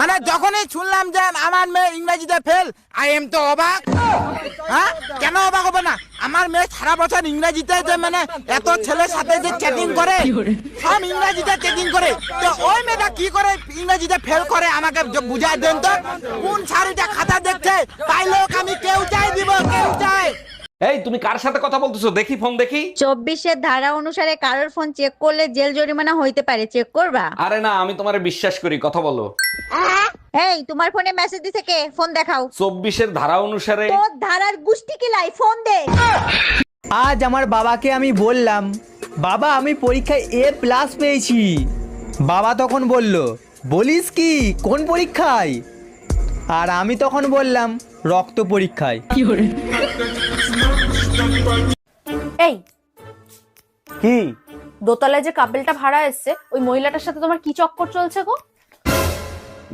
মানে যখনই শুনলাম যে আমার মেয়ে ইংরেজিতে ফেল আই এম তো অবাক। হ্যাঁ? কেন অবাক হবে না? আমার মেয়ে সারা বছর ইংরেজিতে যে মানে এত ছেলের সাথে যে চ্যাটিং করে, সব ইংরেজিতে চ্যাটিং করে। তো ওই মেয়েটা কি করে ইংরেজিতে ফেল করে? আমাকে বুঝায় দেন তো। কোন শাড়িটা খাতা দেখছে? তাই লোক আমি কেউ চাই এই তুমি কার সাথে কথা বলতেছো? দেখি ফোন দেখি। চব্বিশের ধারা অনুসারে কারোর ফোন চেক করলে জেল জরিমানা হইতে পারে। চেক করবা? আরে না আমি তোমারে বিশ্বাস করি কথা বলো। এই তোমার ফোনে মেসেজ দিছে কে? ফোন দেখাও। চব্বিশের ধারা অনুসারে তোর ধারার গুষ্টি কিলাই ফোন দে। আজ আমার বাবাকে আমি বললাম বাবা আমি পরীক্ষায় এ প্লাস পেয়েছি। বাবা তখন বলল বলিস কি? কোন পরীক্ষায়? আর আমি তখন বললাম রক্ত পরীক্ষায়। এই। কি? দোতলায় যে কাপেলটা ভাড়া এসছে ওই মহিলাটার সাথে তোমার কি চক্কর চলছে গো?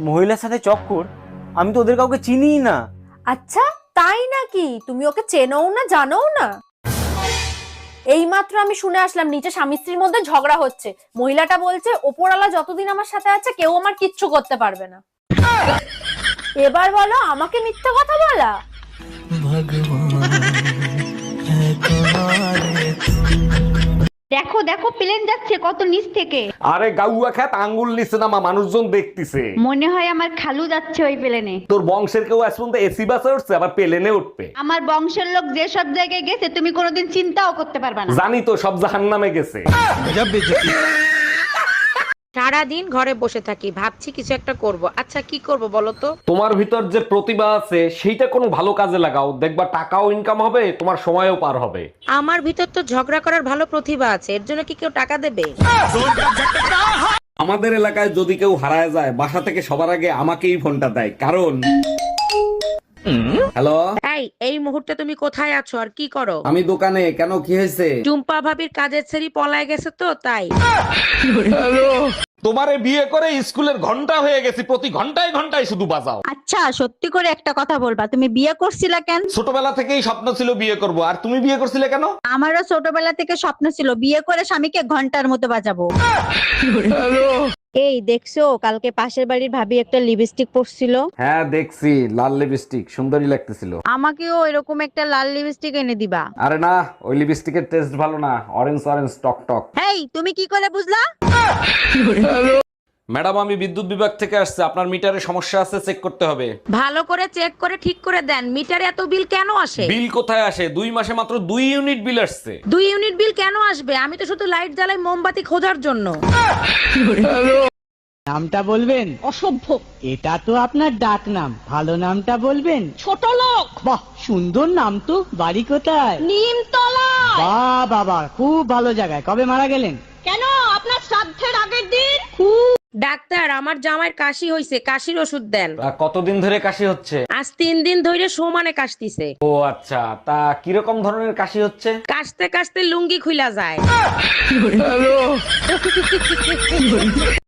মহিলার সাথে চক্কর? আমি তো ওদের কাউকে চিনিই না। আচ্ছা তাই নাকি? তুমি ওকে চেনও না জানোও না? এইমাত্র আমি শুনে আসলাম নিচে স্বামী স্ত্রীর মধ্যে ঝগড়া হচ্ছে। মহিলাটা বলছে ওপরওয়ালা যতদিন আমার সাথে আছে কেউ আমার কিচ্ছু করতে পারবে না। এবার বলো আমাকে মিথ্যে কথা বলা? দেখো দেখো প্লেন যাচ্ছে কত নিচ থেকে। আরে গাউয়া খ্যাত আঙ্গুল নিচে নামা মানুষজন দেখতেছে। মনে হয় আমার খালু যাচ্ছে ওই প্লেনে। তোর বংশের কেউ আজ পর্যন্ত এসি বাসে উঠছে আবার প্লেনে উঠবে। আমার বংশের লোক যে সব জায়গায় গেছে তুমি কোনোদিন চিন্তাও করতে পারবা না। জানি তো সব জাহান নামে গেছে সারাদিন ঘরে বসে থাকি ভাবছি কিছু একটা করব। আচ্ছা কি করব বলো তো? তোমার ভিতর যে প্রতিভা আছে সেইটা কোনো ভালো কাজে লাগাও। দেখবা টাকাও ইনকাম হবে তোমার সময়ও পার হবে। আমার ভিতর তো ঝগড়া করার ভালো প্রতিভা আছে এর জন্য কি কেউ টাকা দেবে? আমাদের এলাকায় যদি কেউ হারায় যায় বাসা থেকে সবার আগে আমাকেই ফোনটা দেয় কারণ হ্যালো? এই এই মুহূর্তে তুমি কোথায় আছো আর কি করো? আমি দোকানে কেন কি হয়েছে? টুম্পা ভাবির কাজের ছেড়ি পলায় গেছে তো তাই। তোমারে বিয়ে করে স্কুলের ঘণ্টা হয়ে গেছি প্রতি ঘন্টায় ঘন্টায় শুধু বাজাও। আচ্ছা সত্যি করে একটা কথা বলবা তুমি বিয়ে করছিলা কেন? ছোটবেলা থেকেই স্বপ্ন ছিল বিয়ে করব আর তুমি বিয়ে করছিলে কেন? আমারও ছোটবেলা থেকে স্বপ্ন ছিল বিয়ে করে স্বামীকে ঘণ্টার মতো বাজাবো। এই দেখছ কালকে পাশের বাড়ির ভাবি একটা লিপস্টিক পরছিল। হ্যাঁ দেখছি লাল লিপস্টিক সুন্দরী লাগতেছিল। আমাকেও এরকম একটা লাল লিপস্টিক এনে দিবা। আরে না ওই লিপস্টিকের টেস্ট ভালো না অরেঞ্জ অরেঞ্জ টক টক। হেই তুমি কি করে বুঝলা? ম্যাডাম আমি বিদ্যুৎ বিভাগ থেকে আসছে। আপনার মিটারে সমস্যা আছে চেক করতে হবে। ভালো করে চেক করে ঠিক করে দেন। মিটারে এত বিল কেন আসে? বিল কোথায় আসে? দুই মাসে মাত্র দুই ইউনিট বিল আসছে। দুই ইউনিট বিল কেন আসবে? আমি তো শুধু লাইট জ্বালাই মোমবাতি খোঁজার জন্য। নামটা বলবেন? অসভ্য। এটা তো আপনার ডাক নাম। ভালো নামটা বলবেন? ছোট লোক। বাহ সুন্দর নাম তো। বাড়ি কোথায়? নিমতলা। বাহ বাবা খুব ভালো জায়গায়। কবে মারা গেলেন? ডাক্তার আমার জামাইয়ের কাশি হইছে কাশির ওষুধ দেন। কতদিন ধরে কাশি হচ্ছে? আজ তিন দিন ধরে সমানে কাশতিছে। ও আচ্ছা তা কীরকম ধরনের কাশি হচ্ছে? কাশতে কাশতে লুঙ্গি খুলে যায়।